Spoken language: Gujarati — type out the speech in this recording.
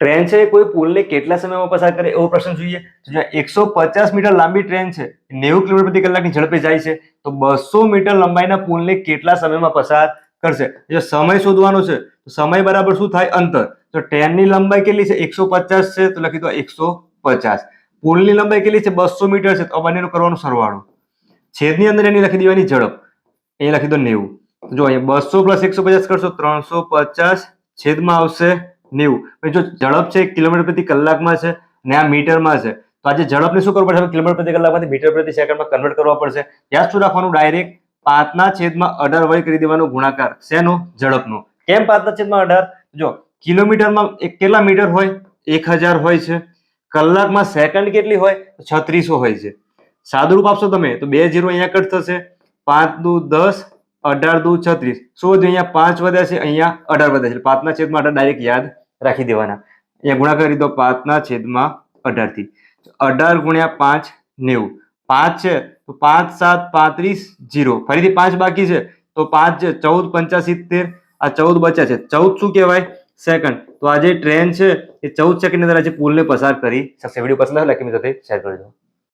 ટ્રેન છે કોઈ પુલને કેટલા સમયમાં પસાર કરે એવો પ્રશ્ન જોઈએ. તો જો એકસો પચાસ મીટર લાંબી ટ્રેન છે, નેવું કિલોમીટર પ્રતિ કલાકની ઝડપે જાય છે, તો બસો મીટર લંબાઈના પુલને કેટલા સમયમાં પસાર કરશે? જો સમય શોધવાનો છે, તો સમય બરાબર શું થાય? અંતર. તો ટ્રેનની લંબાઈ કેટલી છે? એકસો પચાસ છે, તો લખી દો એકસો પચાસ. પુલની લંબાઈ કેટલી છે? બસો મીટર છે, તો બંનેનો કરવાનો સરવાળો. છેદની અંદર એની લખી દેવાની ઝડપ. એ લખી દો નેવું. જો અહીંયા બસો પ્લસ એકસો પચાસ કરશો, ત્રણસો પચાસ છેદમાં આવશે નેવું. જો ઝડપ છે કિલોમીટર પ્રતિ કલાકમાં છે ને આ મીટરમાં છે, તો આજે ઝડપને શું કરવું પડશે કિલોમીટર પ્રતિ કલાકમાંથી મીટર પ્રતિ સેકન્ડમાં કન્વર્ટ કરવા પડશે. યાદ શું રાખવાનું? ડાયરેક્ટ પાંચના છેદમાં અઢાર વડે કરી દેવાનો ગુણાકાર. શેનો? ઝડપનો. કેમ પાંચના છેદમાં અઢાર? જો કિલોમીટરમાં એક કેટલા મીટર હોય? એક હજાર હોય છે. કલાકમાં સેકન્ડ કેટલી હોય? છત્રીસો હોય છે. સાદુરૂપ આપશો તમે, તો બે જીરો અહીંયા કટ થશે. પાંચ દુ દસ અઢાર દુ છત્રીસ. વધ્યું અહીંયા પાંચ વધ્યા છે, અહીંયા અઢાર વધ્યા છે. પાંચના છેદમાં અઢાર ડાયરેક્ટ યાદ રાખી દેવાના. અહીંયા ગુણાકાર કરી દો, પાંચના છેદમાં અઢારથી અઢાર ગુણ્યા પાંચ, નેવું. પાંચ છે, તો પાંચ સાત પાંત્રીસ, જીરો. ફરીથી પાંચ બાકી છે, તો પાંચ છે, ચૌદ પંચાસિત્તેર આ ચૌદ બચ્યા છે. ચૌદ શું કહેવાય? સેકન્ડ તો આ જે ટ્રેન છે, એ ચૌદ સેકન્ડની અંદર આજે પુલને પસાર કરી શકશે. વીડિયો પસંદ આવે લાઈક સાથે શેર કરજો